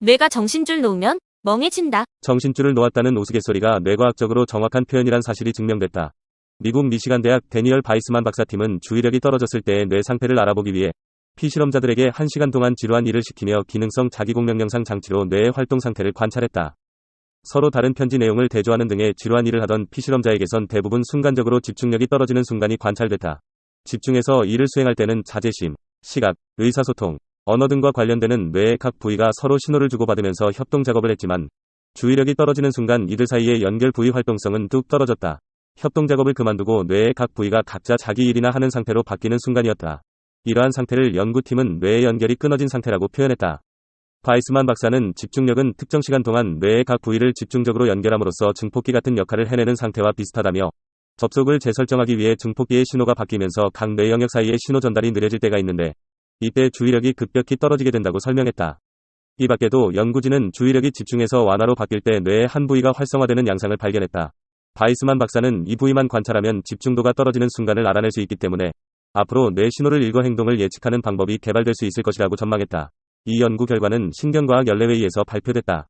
뇌가 정신줄 놓으면 멍해진다. 정신줄을 놓았다는 우스갯소리가 뇌과학적으로 정확한 표현이란 사실이 증명됐다. 미국 미시간 대학 데니얼 바이스만 박사팀은 주의력이 떨어졌을 때의 뇌 상태를 알아보기 위해 피실험자들에게 1시간 동안 지루한 일을 시키며 기능성 자기공명 영상 장치로 뇌의 활동 상태를 관찰했다. 서로 다른 편지 내용을 대조하는 등의 지루한 일을 하던 피실험자에게선 대부분 순간적으로 집중력이 떨어지는 순간이 관찰됐다. 집중해서 일을 수행할 때는 자제심, 시각, 의사소통, 언어 등과 관련되는 뇌의 각 부위가 서로 신호를 주고받으면서 협동 작업을 했지만 주의력이 떨어지는 순간 이들 사이의 연결 부위 활동성은 뚝 떨어졌다. 협동 작업을 그만두고 뇌의 각 부위가 각자 자기 일이나 하는 상태로 바뀌는 순간이었다. 이러한 상태를 연구팀은 뇌의 연결이 끊어진 상태라고 표현했다. 바이스만 박사는 집중력은 특정 시간 동안 뇌의 각 부위를 집중적으로 연결함으로써 증폭기 같은 역할을 해내는 상태와 비슷하다며 접속을 재설정하기 위해 증폭기의 신호가 바뀌면서 각 뇌 영역 사이의 신호 전달이 느려질 때가 있는데 이때 주의력이 급격히 떨어지게 된다고 설명했다. 이 밖에도 연구진은 주의력이 집중해서 완화로 바뀔 때 뇌의 한 부위가 활성화되는 양상을 발견했다. 바이스만 박사는 이 부위만 관찰하면 집중도가 떨어지는 순간을 알아낼 수 있기 때문에 앞으로 뇌 신호를 읽어 행동을 예측하는 방법이 개발될 수 있을 것이라고 전망했다. 이 연구 결과는 신경과학 연례회의에서 발표됐다.